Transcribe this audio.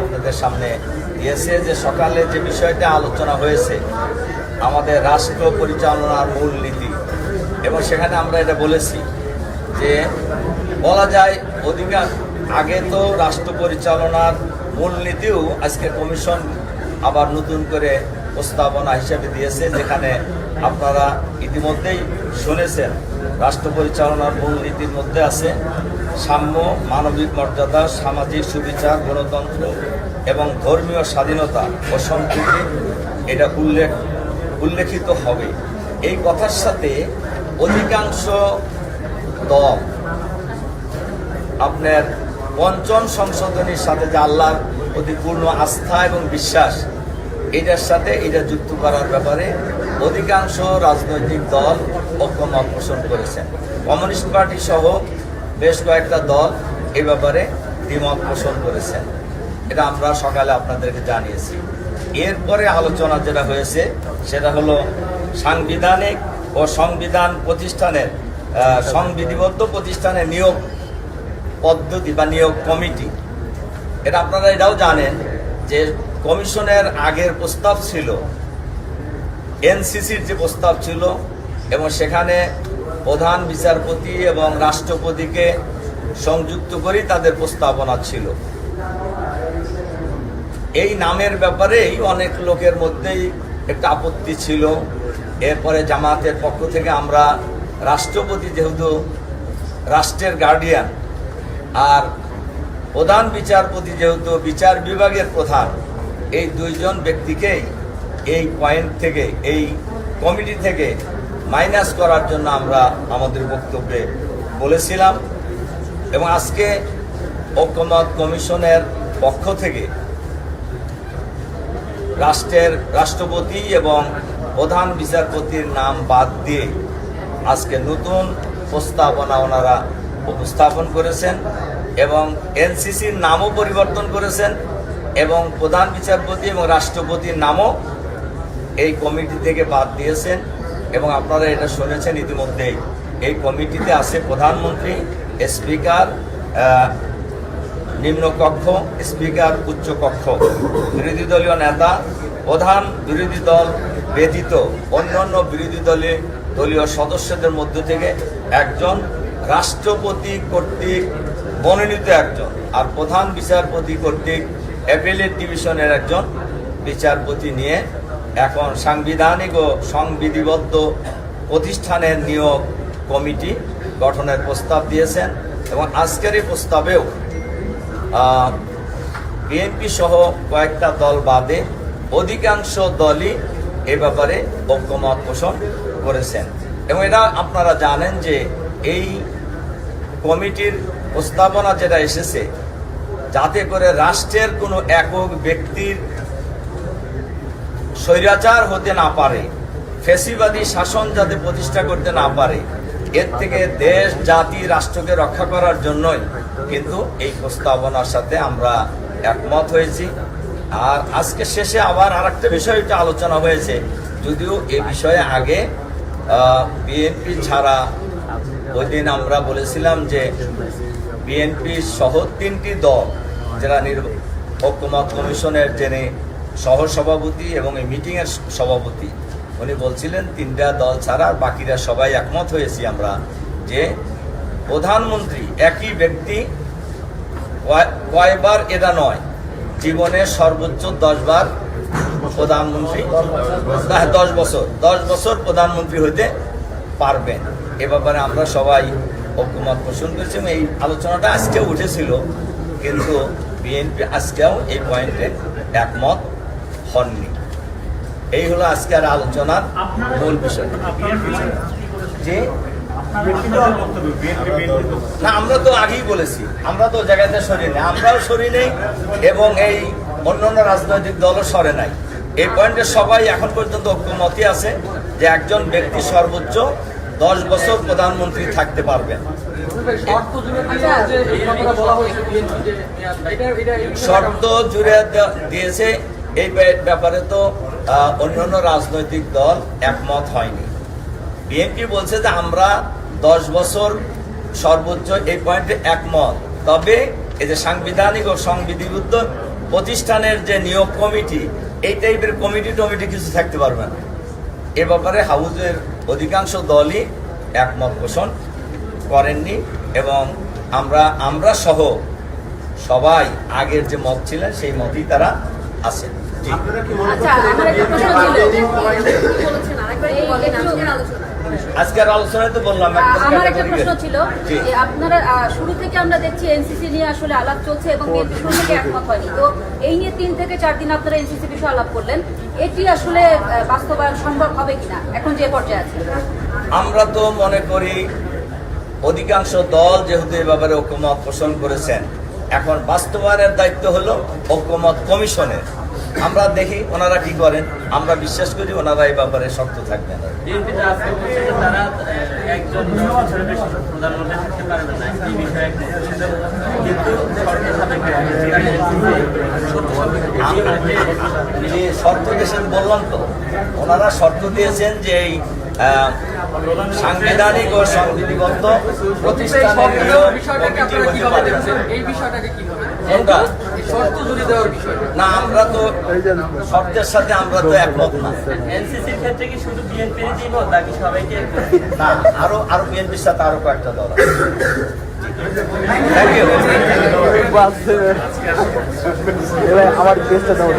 আপনাদের সামনে দিয়েছে যে সকালে যে বিষয়টা আলোচনা হয়েছে, আমাদের রাষ্ট্র পরিচালনার মূল নীতি। এবং সেখানে আমরা এটা বলেছি যে বলা যায় অধিকার, আগে তো রাষ্ট্র পরিচালনার মূলনীতিও আজকে কমিশন আবার নতুন করে প্রস্তাবনা হিসেবে দিয়েছে, যেখানে আপনারা ইতিমধ্যেই শুনেছেন, রাষ্ট্র পরিচালনার মূলনীতির মধ্যে আছে সাম্য, মানবিক মর্যাদা, সামাজিক সুবিচার, গণতন্ত্র এবং ধর্মীয় স্বাধীনতা ও সম্প্রীতি, এটা উল্লেখ, উল্লেখিত হবে। এই কথার সাথে অধিকাংশ দল আপনার পঞ্চম সংশোধনীর সাথে যে আল্লাহর প্রতি পূর্ণ আস্থা এবং বিশ্বাস, এটার সাথে এটা যুক্ত করার ব্যাপারে অধিকাংশ রাজনৈতিক দল ঐক্যমত পোষণ করেছেন। কমিউনিস্ট পার্টি সহ বেশ কয়েকটা দল এ ব্যাপারে দ্বিমত পোষণ করেছেন এটা আমরা সকালে আপনাদেরকে জানিয়েছি। এরপরে আলোচনা যেটা হয়েছে, সেটা হলো সাংবিধানিক ও সংবিধান প্রতিষ্ঠানের সংবিধিবদ্ধ প্রতিষ্ঠানের নিয়োগ পদ্ধতি বা নিয়োগ কমিটি। এটা আপনারা এটাও জানেন যে কমিশনের আগের প্রস্তাব ছিল, এনসিসির যে প্রস্তাব ছিল, এবং সেখানে প্রধান বিচারপতি এবং রাষ্ট্রপতিকে সংযুক্ত করেই তাদের প্রস্তাবনা ছিল। এই নামের ব্যাপারেই অনেক লোকের মধ্যেই একটা আপত্তি ছিল। এরপরে জামাতের পক্ষ থেকে আমরা রাষ্ট্রপতি যেহেতু রাষ্ট্রের গার্ডিয়ান আর প্রধান বিচারপতি যেহেতু বিচার বিভাগের প্রধান, এই দুইজন ব্যক্তিকেই এই পয়েন্ট থেকে, এই কমিটি থেকে মাইনাস করার জন্য আমরা আমাদের বক্তব্যে বলেছিলাম এবং আজকে ঐক্যমত কমিশনের পক্ষ থেকে রাষ্ট্রের রাষ্ট্রপতি এবং প্রধান বিচারপতির নাম বাদ দিয়ে আজকে নতুন প্রস্তাবনা ওনারা উপস্থাপন করেছেন এবং এনসিসির নামও পরিবর্তন করেছেন এবং প্রধান বিচারপতি এবং রাষ্ট্রপতির নামও এই কমিটি থেকে বাদ দিয়েছেন। এবং আপনারা এটা শুনেছেন ইতিমধ্যেই। এই কমিটিতে আছে প্রধানমন্ত্রী, স্পিকার নিম্নকক্ষ, স্পিকার উচ্চ কক্ষ বিরোধী দলীয় নেতা, প্রধান বিরোধী দল ব্যতীত অন্যান্য বিরোধী দলে দলীয় সদস্যদের মধ্য থেকে একজন রাষ্ট্রপতি কর্তৃক মনোনীত একজন আর প্রধান বিচারপতি কর্তৃক অ্যাপেলেট ডিভিশনের একজন বিচারপতি নিয়ে এখন সাংবিধানিক ও সংবিধিবদ্ধ প্রতিষ্ঠানের নিয়োগ কমিটি গঠনের প্রস্তাব দিয়েছেন এবং আজকের এই প্রস্তাবেও বিএনপি সহ কয়েকটা দল বাদে অধিকাংশ দলই এ ব্যাপারে ঐক্যমত পোষণ করেছেন। এবং এটা আপনারা জানেন যে এই কমিটির প্রস্তাবনা যেটা এসেছে, যাতে করে রাষ্ট্রের কোনো একক ব্যক্তির স্বৈরাচার হতে না পারে, ফেসিবাদী শাসন যাতে প্রতিষ্ঠা করতে না পারে, এর থেকে দেশ, জাতি, রাষ্ট্রকে রক্ষা করার জন্যই কিন্তু এই প্রস্তাবনার সাথে আমরা একমত হয়েছি। আর আজকে শেষে আবার আর একটা বিষয়টা আলোচনা হয়েছে, যদিও এ বিষয়ে আগে বিএনপি ছাড়া ওই দিন আমরা বলেছিলাম যে বিএনপি সহ তিনটি দল, যারা নির্ব- ঐক্যমত কমিশনের যিনি সহসভাপতি এবং এই মিটিংয়ের সভাপতি, উনি বলছিলেন, তিনটা দল ছাড়া বাকিরা সবাই একমত হয়েছি আমরা যে প্রধানমন্ত্রী একই ব্যক্তি কয়বার এটা নয়, জীবনে সর্বোচ্চ দশবার প্রধানমন্ত্রী দশ বছর দশ বছর প্রধানমন্ত্রী হইতে পারবেন। এ ব্যাপারে আমরা সবাই ঐক্যমত পোষণ করেছি এই আলোচনাটা আজকেও উঠেছিল, কিন্তু বিএনপি আজকেও এই পয়েন্টে একমত। হননি। এই হলো আজকের আলোচনার মূল বিষয়। যে না আমরা তো আগেই বলেছি আমরা তো জায়গাতে সরি নেই আমরাও সরি নেই এবং এই অন্যান্য রাজনৈতিক দলও সরে নাই। এই পয়েন্টে সবাই এখন পর্যন্ত ঐক্যমতই আছে যে একজন ব্যক্তি সর্বোচ্চ দশ বছর প্রধানমন্ত্রী থাকতে পারবেন। শর্ত জুড়ে দিয়েছে এই ব্যাপারে- তো অন্যান্য রাজনৈতিক দল একমত হয়নি। বিএনপি বলছে যে আমরা দশ বছর সর্বোচ্চ এই পয়েন্টে একমত। তবে এই যে সাংবিধানিক ও সংবিধিবদ্ধ প্রতিষ্ঠানের যে নিয়োগ কমিটি, এই টাইপের কমিটি টমিটি কিছু থাকতে পারবে না। এ ব্যাপারে হাউজের অধিকাংশ দলই একমত পোষণ করেননি এবং আমরা আমরা সহ সবাই আগের যে মত ছিলেন, সেই মতই তারা আছেন। আচ্ছা আজকের আলোচনায় তো বললাম আমার একটা প্রশ্ন ছিল যে আপনারা শুরু থেকে আমরা দেখছি এনসিসি নিয়ে আসলে আলাপ চলছে এবং বিএনপি শুরু থেকে একমত হয়নি। তো এই নিয়ে তিন থেকে চার দিন আপনারা এনসিসি বিষয়ে আলাপ করলেন। এটি আসলে বাস্তবায়ন সম্ভব হবে কিনা? এখন যে পর্যায়ে আছে। আমরা তো মনে করি অধিকাংশ দল যেহেতু এ ব্যাপারে ঐক্যমত পোষণ করেছেন এখন বাস্তবায়নের দায়িত্ব হলো ঐক্যমত কমিশনের। আমরা দেখি ওনারা কি করেন আমরা বিশ্বাস করি ওনারা এই ব্যাপারে শক্ত থাকবেন শর্ত দিয়েছেন বললাম তো ওনারা শর্ত দিয়েছেন যে এই সাংবিধানিক ও সংবিধিবদ্ধ প্রতিষ্ঠানের না। আমরা তো শর্তের সাথে আমরা তো একমত না। এনসিসির ক্ষেত্রে কি শুধু বিএনপির দিব নাকি সবাইকে না আরও আরও বিএনপির সাথে আরও কয়েকটা দল আমার দাও